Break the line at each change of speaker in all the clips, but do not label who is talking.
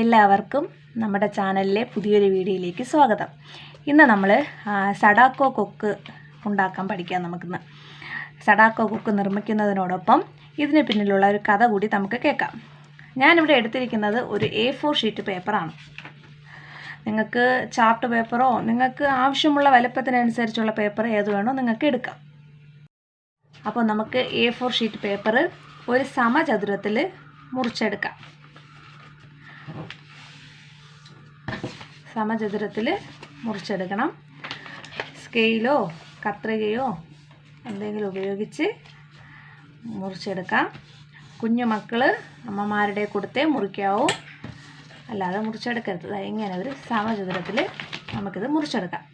എല്ലാവർക്കും നമ്മുടെ ചാനലിലെ പുതിയൊരു വീഡിയോയിലേക്ക് സ്വാഗതം. ഇന്ന് നമ്മൾ സടാക്കോ കൊക്ക് ഉണ്ടാക്കാൻ പഠിക്കാം നമുക്കിന്ന്. സടാക്കോ കൊക്ക് നിർമ്മിക്കുന്നതിനോടൊപ്പം ഇതിന് പിന്നിലുള്ള ഒരു കഥ കൂടി നമുക്ക് കേൾക്കാം. ഞാനിവിടെ എടുത്തിരിക്കുന്നത് ഒരു എ ഫോർ ഷീറ്റ് പേപ്പറാണ്. നിങ്ങൾക്ക് ചാർട്ട് പേപ്പറോ നിങ്ങൾക്ക് ആവശ്യമുള്ള വലുപ്പത്തിനനുസരിച്ചുള്ള പേപ്പർ ഏത് വേണോ നിങ്ങൾക്ക് എടുക്കാം. അപ്പോൾ നമുക്ക് എ ഫോർ ഷീറ്റ് പേപ്പർ ഒരു സമചതുരത്തിൽ മുറിച്ചെടുക്കാം. സമചതുരത്തിൽ മുറിച്ചെടുക്കണം. സ്കെയിലോ കത്രികയോ എന്തെങ്കിലും ഉപയോഗിച്ച് മുറിച്ചെടുക്കാം. കുഞ്ഞു മക്കൾ അമ്മമാരുടെ കൊടുത്തേ മുറിക്കാവൂ. അല്ലാതെ മുറിച്ചെടുക്കരുത്. ഇങ്ങനെ ഒരു സമചതുരത്തിൽ നമുക്കിത് മുറിച്ചെടുക്കാം.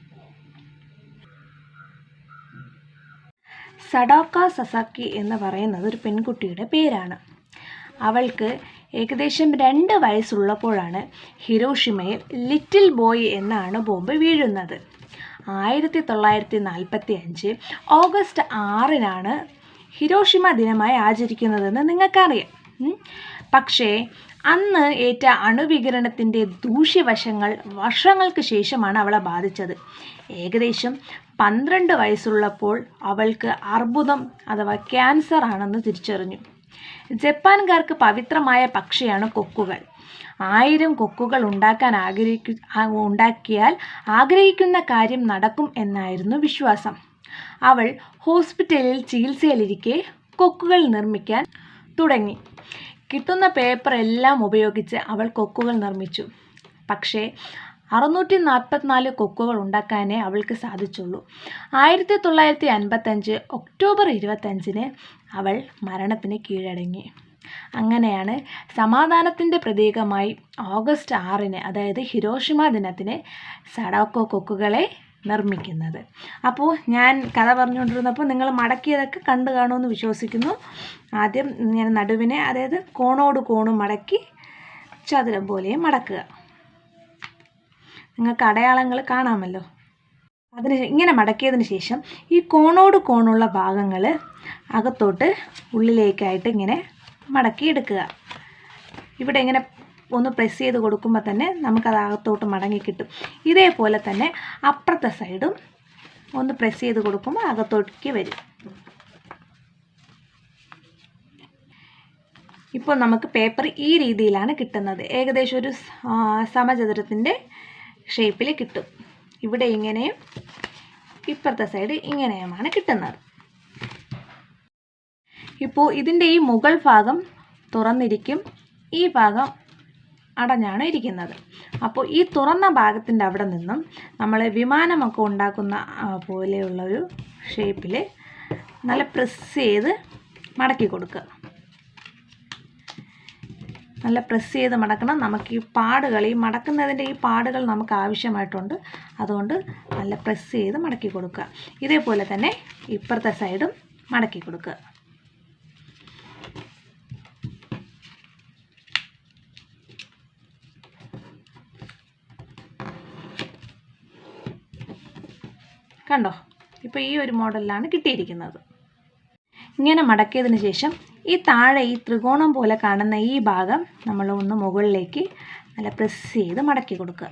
സഡാക്ക സസാക്കി എന്ന് പറയുന്നത് ഒരു പെൺകുട്ടിയുടെ പേരാണ്. അവൾക്ക് ഏകദേശം രണ്ട് വയസ്സുള്ളപ്പോഴാണ് ഹിരോഷിമയിൽ ലിറ്റിൽ ബോയ് എന്നാണ് ബോംബ് വീഴുന്നത്. ആയിരത്തി തൊള്ളായിരത്തി നാൽപ്പത്തി അഞ്ച് ഓഗസ്റ്റ് ആറിനാണ് ഹിരോഷിമ ദിനമായി ആചരിക്കുന്നതെന്ന് നിങ്ങൾക്കറിയാം. പക്ഷേ അന്ന് ഏറ്റ അണുവികിരണത്തിന്റെ ദൂഷ്യവശങ്ങൾ വർഷങ്ങൾക്ക് ശേഷമാണ് അവളെ ബാധിച്ചത്. ഏകദേശം പന്ത്രണ്ട് വയസ്സുള്ളപ്പോൾ അവൾക്ക് അർബുദം അഥവാ ക്യാൻസർ ആണെന്ന് തിരിച്ചറിഞ്ഞു. ജപ്പാൻകാർക്ക് പവിത്രമായ പക്ഷിയാണ് കൊക്കുകൾ. ആയിരം കൊക്കുകൾ ഉണ്ടാക്കാൻ ആഗ്രഹിക്കു ഉണ്ടാക്കിയാൽ ആഗ്രഹിക്കുന്ന കാര്യം നടക്കും എന്നായിരുന്നു വിശ്വാസം. അവൾ ഹോസ്പിറ്റലിൽ ചികിത്സയിലിരിക്കെ കൊക്കുകൾ നിർമ്മിക്കാൻ തുടങ്ങി. കിട്ടുന്ന പേപ്പർ എല്ലാം ഉപയോഗിച്ച് അവൾ കൊക്കുകൾ നിർമ്മിച്ചു. പക്ഷേ അറുന്നൂറ്റി നാൽപ്പത്തിനാല് കൊക്കുകൾ ഉണ്ടാക്കാനേ അവൾക്ക് സാധിച്ചുള്ളൂ. ആയിരത്തി തൊള്ളായിരത്തി അൻപത്തഞ്ച് ഒക്ടോബർ ഇരുപത്തഞ്ചിന് അവൾ മരണത്തിന് കീഴടങ്ങി. അങ്ങനെയാണ് സമാധാനത്തിന്റെ പ്രതീകമായി ഓഗസ്റ്റ് ആറിന് അതായത് ഹിരോഷിമ ദിനത്തിന് സടാക്കോ കൊക്കുകളെ നിർമ്മിക്കുന്നത്. അപ്പോൾ ഞാൻ കഥ പറഞ്ഞുകൊണ്ടിരുന്നപ്പോൾ നിങ്ങൾ മടക്കിയതൊക്കെ കണ്ടു കാണുമെന്ന് വിശ്വസിക്കുന്നു. ആദ്യം ഞാൻ നടുവിനെ അതായത് കോണോട് കോണും മടക്കി ചതുരം പോലെയും മടക്കുക. നിങ്ങൾക്ക് അടയാളങ്ങൾ കാണാമല്ലോ. അതിന് ഇങ്ങനെ മടക്കിയതിന് ശേഷം ഈ കോണോട് കോണുള്ള ഭാഗങ്ങൾ അകത്തോട്ട് ഉള്ളിലേക്കായിട്ട് ഇങ്ങനെ മടക്കി എടുക്കുക ഇവിടെ ഇങ്ങനെ ഒന്ന് പ്രസ് ചെയ്ത് കൊടുക്കുമ്പോൾ തന്നെ നമുക്കത് അകത്തോട്ട് മടങ്ങി കിട്ടും. ഇതേപോലെ തന്നെ അപ്പുറത്തെ സൈഡും ഒന്ന് പ്രസ് ചെയ്ത് കൊടുക്കുമ്പോൾ അകത്തോട്ടേക്ക് വരും. ഇപ്പോൾ നമുക്ക് പേപ്പർ ഈ രീതിയിലാണ് കിട്ടുന്നത്. ഏകദേശം ഒരു സമചതുരത്തിന്റെ ഷേപ്പിൽ കിട്ടും. ഇവിടെ ഇങ്ങനെയും ഇപ്പുറത്തെ സൈഡ് ഇങ്ങനെയുമാണ് കിട്ടുന്നത്. ഇപ്പോൾ ഇതിന്റെ ഈ മുകൾ ഭാഗം തുറന്നിരിക്കും. ഈ ഭാഗം അടഞ്ഞാണ് ഇരിക്കുന്നത്. അപ്പോൾ ഈ തുറന്ന ഭാഗത്തിന്റെ അവിടെ നിന്നും നമ്മൾ വിമാനമൊക്കെ ഉണ്ടാക്കുന്ന പോലെയുള്ളൊരു ഷേപ്പിൽ നല്ല പ്രസ് ചെയ്ത് മടക്കി കൊടുക്കുക. നല്ല പ്രസ് ചെയ്ത് മടക്കണം. നമുക്ക് ഈ പാടുകൾ ഈ മടക്കുന്നതിന്റെ ഈ പാടുകൾ നമുക്ക് ആവശ്യമായിട്ടുണ്ട്. അതുകൊണ്ട് നല്ല പ്രസ് ചെയ്ത് മടക്കി കൊടുക്കുക. ഇതേപോലെ തന്നെ ഇപ്പുറത്തെ സൈഡും മടക്കി കൊടുക്കുക. കണ്ടോ? ഇപ്പോൾ ഈ ഒരു മോഡലിലാണ് കിട്ടിയിരിക്കുന്നത്. ഇങ്ങനെ മടക്കിയതിന് ശേഷം ഈ താഴെ ഈ ത്രികോണം പോലെ കാണുന്ന ഈ ഭാഗം നമ്മൾ ഒന്ന് മുകളിലേക്ക് നല്ല പ്രസ് ചെയ്ത് മടക്കി കൊടുക്കുക.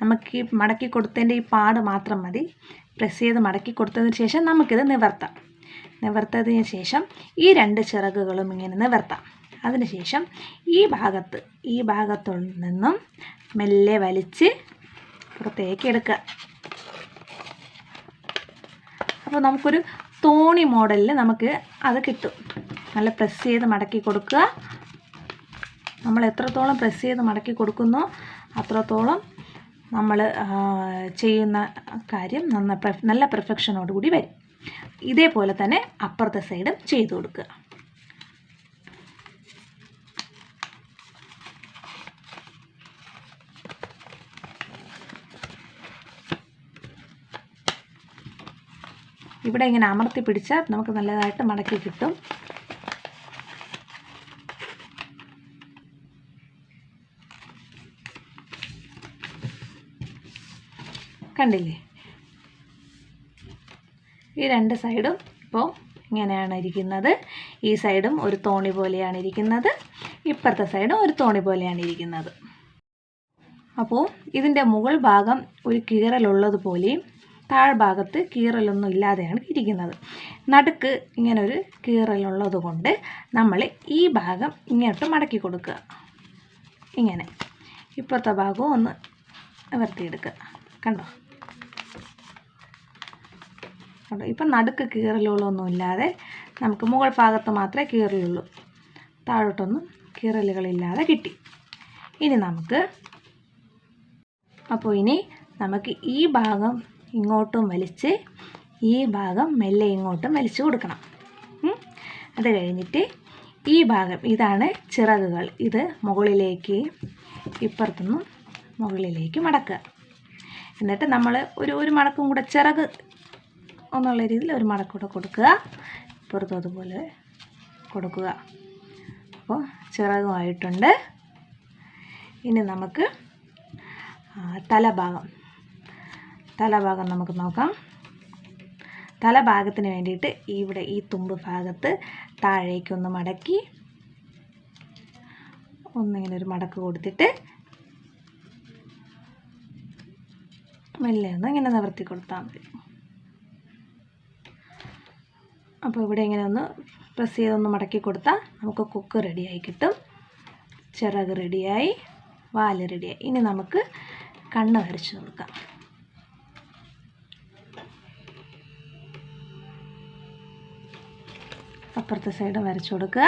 നമുക്ക് ഈ മടക്കി കൊടുത്തതിന്റെ ഈ പാട് മാത്രം മതി. പ്രസ് ചെയ്ത് മടക്കി കൊടുത്തതിന് ശേഷം നമുക്കിത് നിവർത്താം. നിവർത്തതിന് ശേഷം ഈ രണ്ട് ചിറകുകളും ഇങ്ങനെ നിവർത്താം. അതിനുശേഷം ഈ ഭാഗത്ത് ഈ ഭാഗത്തു നിന്നും മെല്ലെ വലിച്ച് പുറത്തേക്ക് എടുക്കുക. അപ്പോൾ നമുക്കൊരു തോണി മോഡലിൽ നമുക്ക് അത് കിട്ടും. നല്ല പ്രസ് ചെയ്ത് മടക്കി കൊടുക്കുക. നമ്മൾ എത്രത്തോളം പ്രസ് ചെയ്ത് മടക്കി കൊടുക്കുന്നു അത്രത്തോളം നമ്മൾ ചെയ്യുന്ന കാര്യം നന്ന നല്ല പെർഫെക്ഷനോടുകൂടി വരും. ഇതേപോലെ തന്നെ അപ്പുറത്തെ സൈഡും ചെയ്തു കൊടുക്കുക. ഇവിടെ ഇങ്ങനെ അമർത്തി പിടിച്ചാൽ നമുക്ക് നല്ലതായിട്ട് മടക്കി കിട്ടും. കണ്ടില്ലേ? ഈ രണ്ട് സൈഡും ഇപ്പോൾ ഇങ്ങനെയാണ് ഇരിക്കുന്നത്. ഈ സൈഡും ഒരു തോണി പോലെയാണ് ഇരിക്കുന്നത്. ഇപ്പുറത്തെ സൈഡും ഒരു തോണി പോലെയാണ് ഇരിക്കുന്നത്. അപ്പോൾ ഇതിന്റെ മുകൾ ഭാഗം ഒരു കീറലുള്ളതുപോലെയും താഴ്ഭാഗത്ത് കീറലൊന്നും ഇല്ലാതെയാണ് ഇരിക്കുന്നത്. നടുക്ക് ഇങ്ങനൊരു കീറലുള്ളത് കൊണ്ട് നമ്മൾ ഈ ഭാഗം ഇങ്ങോട്ട് മടക്കി കൊടുക്കുക. ഇങ്ങനെ. ഇപ്പുറത്തെ ഭാഗവും ഒന്ന് നിവർത്തിയെടുക്കുക കണ്ടോ? കണ്ടോ? ഇപ്പം നടുക്ക് കീറലുകളൊന്നും ഇല്ലാതെ നമുക്ക് മുകൾ ഭാഗത്ത് മാത്രമേ കീറലുള്ളൂ. താഴോട്ടൊന്നും കീറലുകളില്ലാതെ കിട്ടി. ഇനി നമുക്ക് അപ്പോൾ ഇനി നമുക്ക് ഈ ഭാഗം ഇങ്ങോട്ടും വലിച്ച് ഈ ഭാഗം മെല്ലെ ഇങ്ങോട്ടും വലിച്ചു കൊടുക്കണം. അത് കഴിഞ്ഞിട്ട് ഈ ഭാഗം ഇതാണ് ചിറകുകൾ. ഇത് മുകളിലേക്ക് ഇപ്പുറത്തുനിന്നും മുകളിലേക്ക് മടക്കുക. എന്നിട്ട് നമ്മൾ ഒരു ഒരു മടക്കും കൂടെ ചിറക് എന്നുള്ള രീതിയിൽ ഒരു മടക്കൂടെ കൊടുക്കുക. ഇപ്പുറത്തും അതുപോലെ കൊടുക്കുക. അപ്പോൾ ചിറകുമായിട്ടുണ്ട്. ഇനി നമുക്ക് തലഭാഗം. തലഭാഗം നമുക്ക് നോക്കാം. തലഭാഗത്തിന് വേണ്ടിയിട്ട് ഇവിടെ ഈ തുമ്പ് ഭാഗത്ത് താഴേക്കൊന്ന് മടക്കി ഒന്നിങ്ങനെ ഒരു മടക്ക് കൊടുത്തിട്ട് മെല്ലെ ഒന്ന് ഇങ്ങനെ നിവർത്തി കൊടുത്താൽ മതി. അപ്പോൾ ഇവിടെ ഇങ്ങനെ ഒന്ന് പ്രസ് ചെയ്തൊന്ന് മടക്കി കൊടുത്താൽ നമുക്ക് കുക്ക് റെഡിയായി കിട്ടും. ചിറക് റെഡിയായി വാൽ റെഡിയായി ഇനി നമുക്ക് കണ്ണ് വരച്ച് കൊടുക്കാം. അപ്പുറത്തെ സൈഡ് വരച്ചു കൊടുക്കുക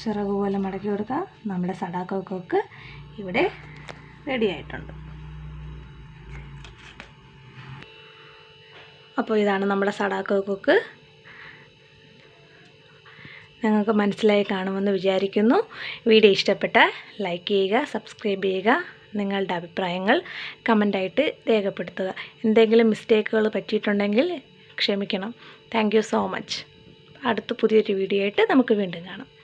ചിറക് പോലെ മടക്കി കൊടുക്കുക നമ്മുടെ സടാക്കൊക്കെ ഇവിടെ റെഡി ആയിട്ടുണ്ട്. അപ്പോൾ ഇതാണ് നമ്മുടെ സടാക്കൊക്ക് നിങ്ങൾക്ക് മനസ്സിലായി കാണുമെന്ന് വിചാരിക്കുന്നു. വീഡിയോ ഇഷ്ടപ്പെട്ടാൽ ലൈക്ക് ചെയ്യുക സബ്സ്ക്രൈബ് ചെയ്യുക. നിങ്ങളുടെ അഭിപ്രായങ്ങൾ കമന്റായിട്ട് രേഖപ്പെടുത്തുക. എന്തെങ്കിലും മിസ്റ്റേക്കുകൾ പറ്റിയിട്ടുണ്ടെങ്കിൽ ക്ഷമിക്കണം. Thank so much. അടുത്ത പുതിയൊരു വീഡിയോ ആയിട്ട് നമുക്ക് വീണ്ടും കാണാം.